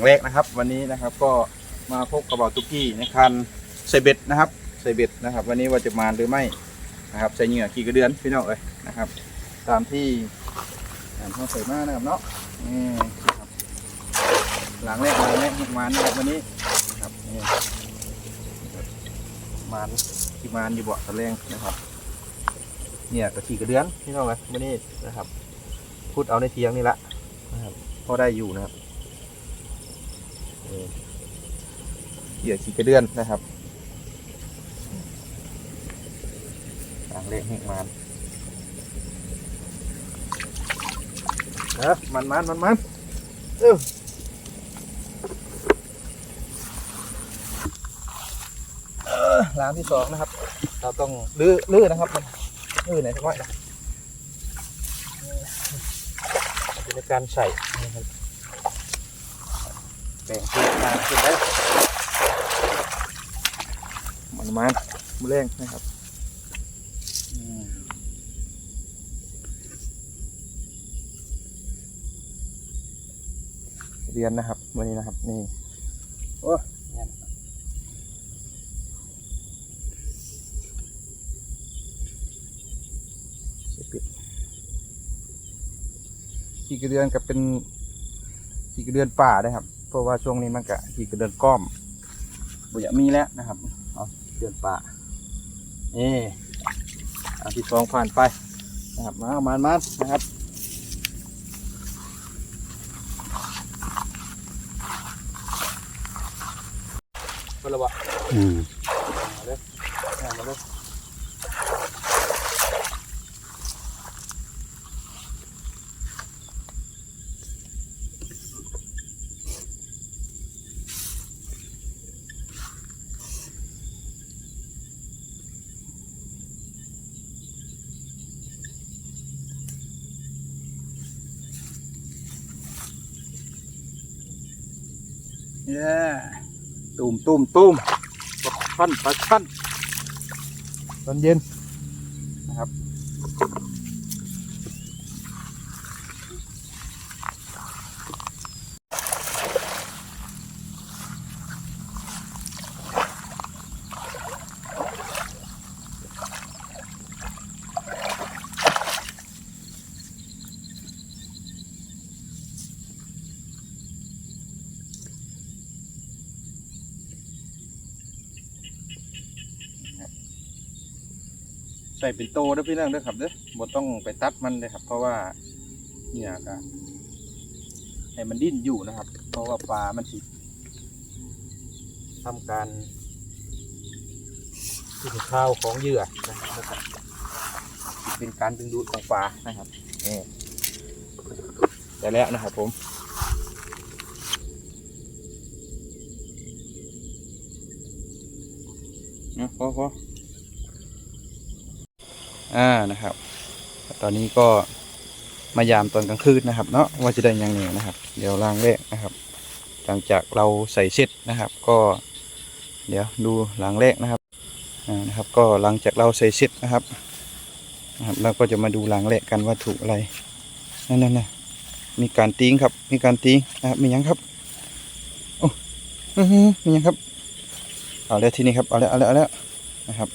งแรกนะครับ วันนี้นะครับก็มาพบกับบ่าวตุกกี้ในคันใส่เบ็ดนะครับใส่เบ็ดนะครับ วันนี้ว่าจะมาหรือไม่นะครับใส่เหงื่อขี่กระเดือนพี่น้องเอ้ยนะครับ ตามที่ตามข้อใส่มานะครับเนาะนี่ครับหลังแรกหลังแรกมานะครับวันนี้นะครับนี่นะครับมานที่มานอยู่เบาะตะแรงนะครับ เนี่ยกระขี่กระเดือนพี่น้องเอ้ยวันนี้นะครับพูดเอาในเทียงนี่ละนะครับพอได้อยู่นะครับ เหยื่อขี่กระเดือนนะครับหลังเล็กแหกมันเออมันมันมันมันเออเออหลังที่สองนะครับ เราต้องลื้อลื้อนะครับมันลื้อไหนสักหน่อยนะในการใส่นะครับแบ่งที่ทางขึ้นได้มันมันมือแรงนะครับอืมเรียนนะครับ วันนี้นะครับ นี่โอ้แน่นเสียปิดขี่กระเดือนกับเป็นขี่กระเดือนป่าได้ครับ เพราะว่าช่วงนี้มันกะขี่กระเดือนก้อมบ่อยากมีแล้วนะครับเอาเดือนป่านี่อันที่สองผ่านไปนะครับมาเอามานมานะครับก็ระบะอืมมาเลยมาเลย เย้ตุ่มตุ่มตุ่มปลาช่อนปลาช่อนตอนเย็น ใส่เป็นโตด้อพี่น้องด้อครับเด้อบ่ต้องไปตัดมันเลยครับ เพราะว่าเนี่ยก็ให้มันดิ้นอยู่นะครับ เพราะว่าปลามันสิทำการกินข้าวของเหยื่อนะครับ เป็นการดึงดูดของปลานะครับนี่ได้แล้วนะครับผมนะพอพอ อ่านะครับ ตอนนี้ก็มายามตอนกลางคืนนะครับ เนาะว่าจะได้ยังไงนะครับ เดี๋ยวล้างแรกนะครับ หลังจากเราใส่เสร็จนะครับ ก็ เดี๋ยวดูหลังแรกนะครับอ่านะครับ ก็หลังจากเราใส่เสร็จนะครับนะครับเราก็จะมาดูหลังแหละกันว่าถูกอะไรนั่นนั่นนะมีการติ้งครับ มีการติ้งนะครับมียังครับโอ้อือมียังครับเอาแล้วทีนี้ครับเอาแล้วเอาแล้วเอาแล้วนะครับ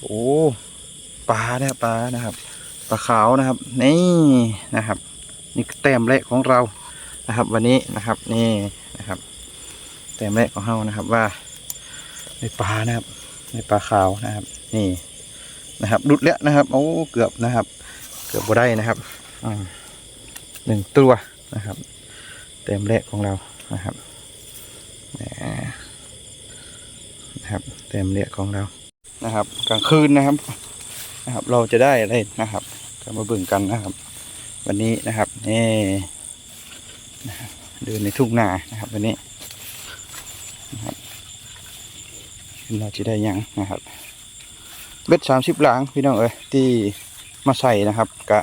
โอ้ ปลาเนี่ยปลานะครับปลาขาวนะครับ นี่นะครับ นี่แต้มแรกของเรานะครับ วันนี้นะครับนี่นะครับ แต้มแรกของเรานะครับว่าในปลานะครับในปลาขาวนะครับ นี่นะครับดุดแล้วนะครับโอ้เกือบนะครับ เกือบบ่ได้นะครับอืมหนึ่งตัวนะครับเต็มแรกของเรานะครับนะครับเต็มแรกของเรานะครับ กลางคืนนะครับ นะครับ เราจะได้อะไรนะครับก็มาเบิ่งกันนะครับ วันนี้นะครับนี่เดินในทุ่งนานะครับ วันนี้นะครับเราจะได้ยังนะครับเบ็ดสามสิบหลังพี่น้องเอ้ยที่มาใส่นะครับกะ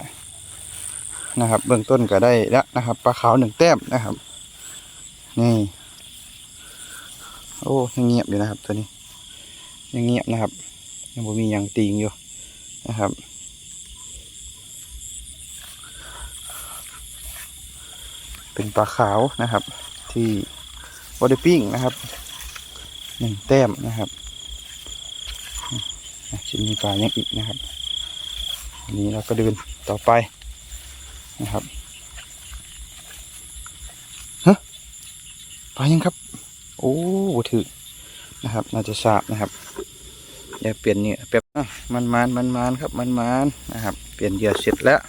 นะครับ เบื้องต้นก็ได้แล้วนะครับปลาขาวหนึ่งแต้มนะครับ นี่ โอ้ยังเงียบอยู่นะครับ ตัวนี้ยังเงียบนะครับยังบ่มียังติงอยู่ นะครับ เป็นปลาขาวนะครับ ที่บอดปิ้งนะครับหนึ่งแต้มนะครับอะชิ้นมีปลายังอีกนะครับอันนี้เราก็เดินต่อไปนะครับฮะปลายังครับ โอ้ถือนะครับ น่าจะสาบนะครับอย่าเปลี่ยนเนี่ยแป๊บอะ มันมันมันมันครับมันมันนะครับ เปลี่ยนเหยื่อเสร็จแล้ว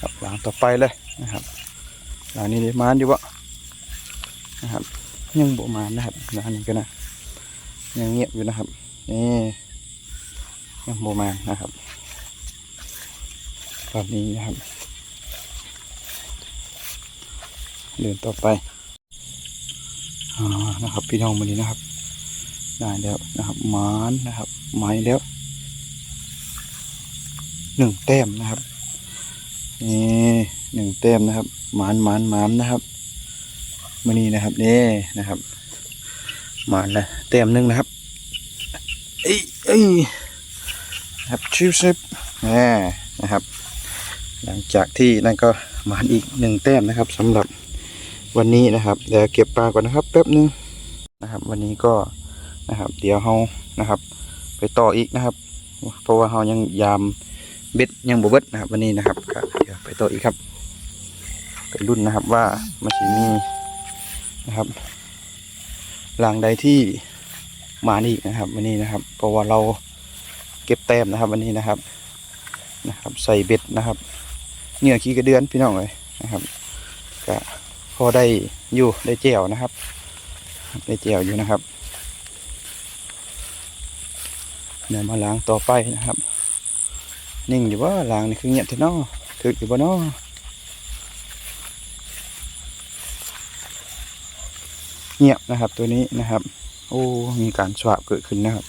ครับหลังต่อไปเลยนะครับหลังนี้มานอยู่วะนะครับยังโบมานนะครับหลังนี้ก็นะยังเงียบอยู่นะครับนี่ยังโบมานนะครับตอนนี้นะครับ เดินต่อไปอ่านะครับพี่น้องวันนี้นะครับ ได้แล้วนะครับหมานนะครับไม้แล้วหนึ่งแต้มนะครับนี่หนึ่งแต้มนะครับหมานหมานหมานนะครับวันนี้นะครับนี่นะครับหมานละแต้มหนึ่งนะครับเอ้ยเอ้ยนะครับชิวซิปแหมนะครับ หลังจากที่นั่นก็หมานอีกหนึ่งแต้มนะครับสำหรับวันนี้นะครับเดี๋ยวเก็บปลาก่อนนะครับแป๊บนึงนะครับ วันนี้ก็ นะครับ เดี๋ยวเรานะครับ ไปต่ออีกนะครับ เพราะว่าเรายังยามเบ็ดยังบวเบิดนะครับ วันนี้นะครับก็เดี๋ยวไปต่ออีกครับไปรุ่นนะครับว่ามันจะมีนะครับหลังใดที่มาอีกนะครับ วันนี้นะครับเพราะว่าเราเก็บแต้มนะครับ วันนี้นะครับนะครับ ใส่เบ็ดนะครับเหงื่อขี้กระเดือนพี่น้องเลยนะครับก็พอได้อยู่ได้แจวนะครับ ได้แจวอยู่นะครับ เดี๋ยวมาล้างต่อไปนะครับ นิ่งอยู่ว่าล้างนี่คือเงียบเท่านอถืออยู่บ่นอเงียบนะครับตัวนี้นะครับ โอ้มีการสวาบเกิดขึ้นนะครับ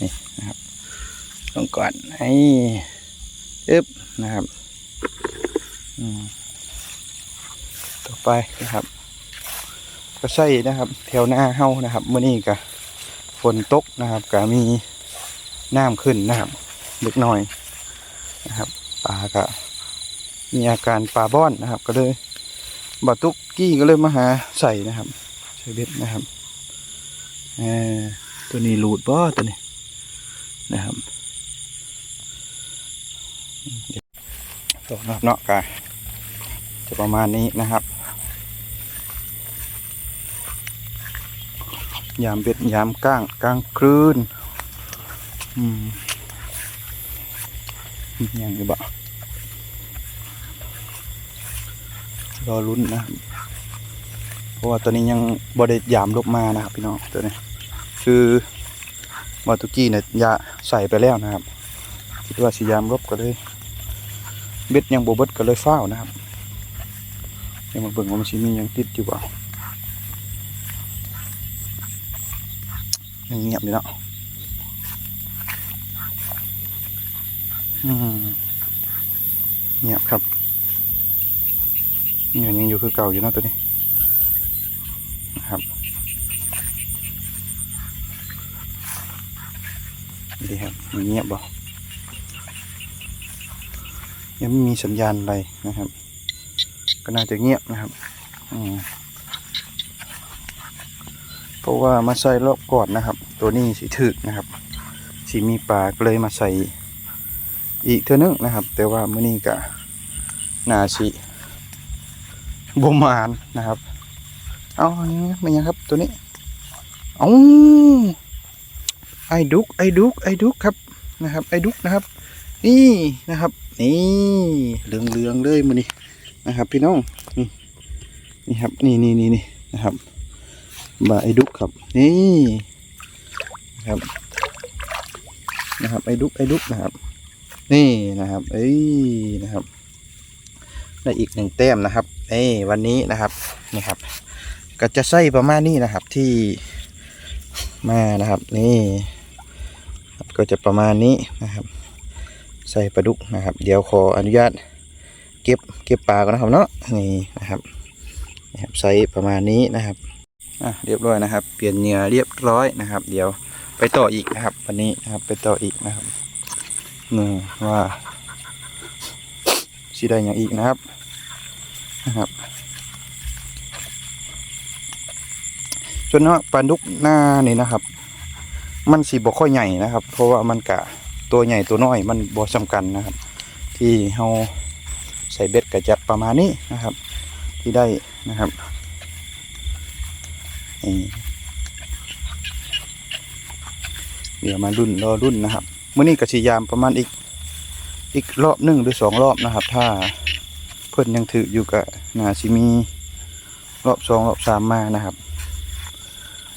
นี่นะครับต้องก่อนให้อึ๊บนะครับอืมต่อไปนะครับ ก็ใช่นะครับ แถวหน้าเฮานะครับเมื่อนี้ก็ ฝนตกนะครับก็มีน้ำขึ้นนะครับเล็กน้อยนะครับปลาก็มีอาการปลาบ้อนนะครับ ก็เลยบาตุกกี้ก็เลยมาหาใส่นะครับใส่เบ็ดนะครับเออตัวนี้หลุดบ่ตัวนี้นะครับตัวนับเนาะกาจะประมาณนี้นะครับ ยามเบ็ดยามก้างกลางคืนอืมยังอยู่บ่รอลุ้นนะ เพราะว่าตัวนี้ยังบไดยามลบมานะครับพี่น้องตัวนี้ คือวาตุกี้เนี่ยยาใส่ไปแล้วนะครับ คิดว่าสิยามลบก็เลย เบ็ดยังโบเบิดก็เลยเฝ้านะครับเดี๋ยวมาเบิ่งว่ามันสิมียังติดอยู่บ่ ยังเงียบอยู่เนาะเงียบครับนี่ยังอยู่คือเก่าอยู่เนาะตัวนี้นะครับดีครับเงียบบ่ยังไม่มีสัญญาณอะไรนะครับ ก็น่าจะเงียบนะครับ อืม เพราะว่ามาใส่รอบก่อนนะครับ ตัวนี้สีถึกนะครับสีมีปลาก็เลยมาใส่อีกเท่านึงนะครับ แต่ว่ามื้อนี้ก็น่าสิบมานนะครับ เอาอันนี้มันยังครับตัวนี้เอาไอ้ดุกไอ้ดุกไอ้ดุกครับนะครับ ไอ้ดุกนะครับ นี่นะครับ นี่เหลืองเหลืองเลยมือนี้นะครับ พี่น้องนี่นี่ครับนี่นี่นี่นี่นะครับบาไอดุก ครับ นี่ครับนะครับไอ้ดุ๊กไอ้ดุ๊กนะครับ นี่นะครับ เอ้ยนะครับ ได้อีกหนึ่งแต้มนะครับเอ้วันนี้นะครับนี่ครับ ก็จะใส่ประมาณนี้นะครับที่มานะครับ นี่ก็จะประมาณนี้นะครับ ใส่ปลาดุกนะครับ เดี๋ยวขออนุญาตเก็บเก็บปลาก่อนนะครับเนาะนี่นะครับนี่ครับใส่ประมาณนี้นะครับ เรียบร้อยนะครับ เปลี่ยนเหงื่อเรียบร้อยนะครับ เดี๋ยวไปต่ออีกนะครับ วันนี้นะครับไปต่ออีกนะครับนี่ว่าสีได้อย่างอีกนะครับนะครับจนว่าปลาดุกหน้านี่นะครับ มันสีบกค่อยใหญ่นะครับ เพราะว่ามันกะตัวใหญ่ตัวน้อยมันบอสำกันนะครับ ที่เราใส่เบ็ดกระจับประมาณนี้นะครับ ที่ได้นะครับ เดี๋ยวมารุ่นรอรุ่นนะครับเมื้อนี้ก็สิยามประมาณอีกอีกรอบหนึ่งหรือสองรอบนะครับ ถ้าเพิ่อนยังถืออยู่กับนาซิมีรอบสองรอบสามมานะครับ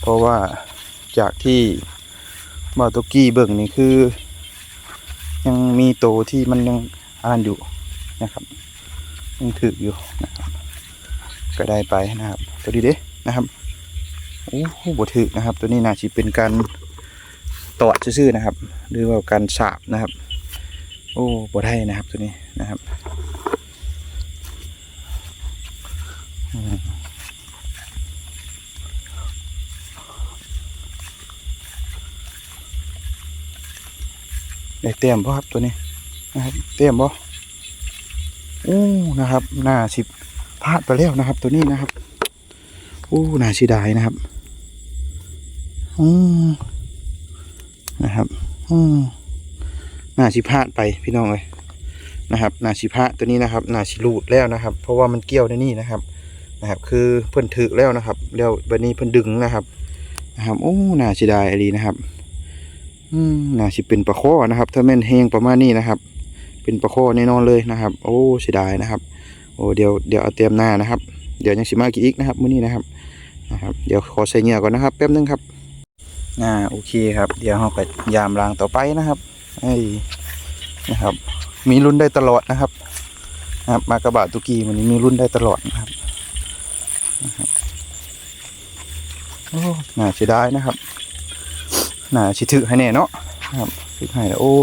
เพราะว่าจากที่บาโตกี้เบิ่งนี่คือ ยังมีโตที่มันยังอ่านอยู่นะครับยังถืออยู่นะครับ ก็ได้ไปนะครับตัวนี้เด้นะครับ โอ้โหบถือนะครับ ตัวนี้น่าจะเป็นการตอดซื่อๆนะครับ หรือว่าการสาบนะครับ โอ้บได้นะครับตัวนี้นะครับได้เต็มป่ะครับตัวนี้นะครับเต็มป่ะโอ้นะครับหน้าสิบพลาดไปแล้วนะครับ ตัวนี้นะครับโอ้หน้าชิดายนะครับ อืมนะครับอืมนาชิพาดไปพี่น้องเลยนะครับหน้าชิพะตัวนี้นะครับหน้าชิลูดแล้วนะครับ เพราะว่ามันเกี่ยวในนี่นะครับนะครับ คือเพิ่นถึกแล้วนะครับแล้วบัดนี้เพิ่นดึงนะครับ นะครับโอ้หน้าชิได้อหลีนะครับอืมนาชิเป็นปลาข้อนะครับ ถ้าแม่นแหงประมาณนี้นะครับ เป็นปลาข้อแน่นอนเลยนะครับ โอ้เสียดายนะครับ โอ้เดี๋ยวเดี๋ยวเอาเตรียมหน้านะครับ เดี๋ยวยังสิมากินอีกนะครับมื้อนี้นะครับนะครับ เดี๋ยวขอใส่เหงื่อก่อนนะครับแป๊บนึงครับ อ่าโอเคครับ เดี๋ยวเราไปยามรางต่อไปนะครับไอ้นะครับ มีรุ่นได้ตลอดนะครับนะครับ มากระบะตุกีมันนี้มีรุ่นได้ตลอดนะครับโอ้น่าเสียดายนะครับน่าชิถือให้แน่เนาะนะครับถือให้แล้วโอ้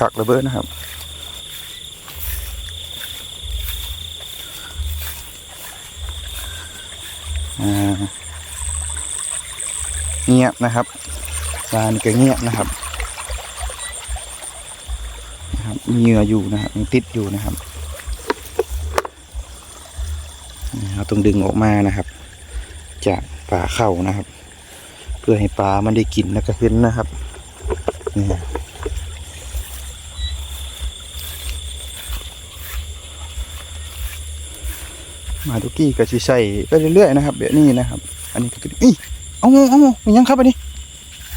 ขักระเบิดนะครับอ่า เงียบนะครับร้านก็เงียบนะครับนะครับมีเหงื่ออยู่นะครับติดอยู่นะครับเราต้องดึงออกมานะครับ จากปลาเข้านะครับ เพื่อให้ปลามันได้กินแล้วก็เห็นนะครับนี่มาทุกี้ก็สิใส่ไปเรื่อยๆนะครับแบบนี้นะครับ อันนี้ก็คืออี เอาเอามียังครับอันนี้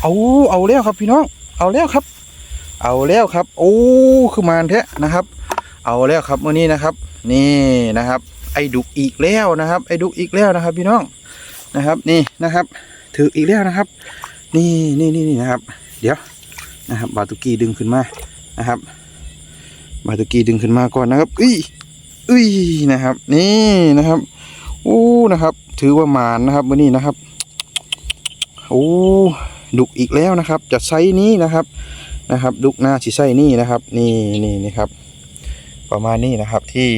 เอาเอาแล้วครับพี่น้อง เอาแล้วครับ เอาแล้วครับ โอ้คือมานแท้นะครับ เอาแล้วครับมื่อนี้นะครับ นี่นะครับ ไอ้ดุกอีกแล้วนะครับ ไอ้ดุกอีกแล้วนะครับ พี่น้องนะครับนี่นะครับ ถืออีกแล้วนะครับ นี่นี่นี่นี่นะครับ เดี๋ยวนะครับ บาตุกีดึงขึ้นมานะครับ บาตุกีดึงขึ้นมาก่อนนะครับอุ้ยอุ้ยนะครับ นี่นะครับโอ้นะครับ ถือว่ามานนะครับมื่อนี้นะครับ โอ้ดุกอีกแล้วนะครับ จะไซนี้นะครับนะครับ ดุกหน้าสีไส้นี่นะครับ นี่นี่นี่ครับ ประมาณนี้นะครับที่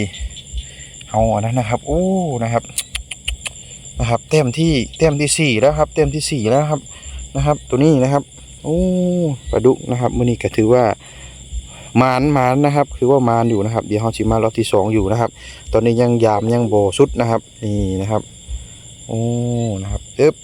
เอาอันนั้นนะครับ โอ้นะครับนะครับ เต็มที่เต็มที่สี่แล้วครับ เต็มที่สี่แล้วครับนะครับ ตัวนี้นะครับ โอ้ปลาดุกนะครับมือนี้ก็ถือว่ามานมานนะครับ คือว่ามานอยู่นะครับ เดี๋ยวเขาชิมารอบที่สองอยู่นะครับ ตอนนี้ยังยามยังโบสุดนะครับ นี่นะครับ โอ้ นะครับเอ๊บ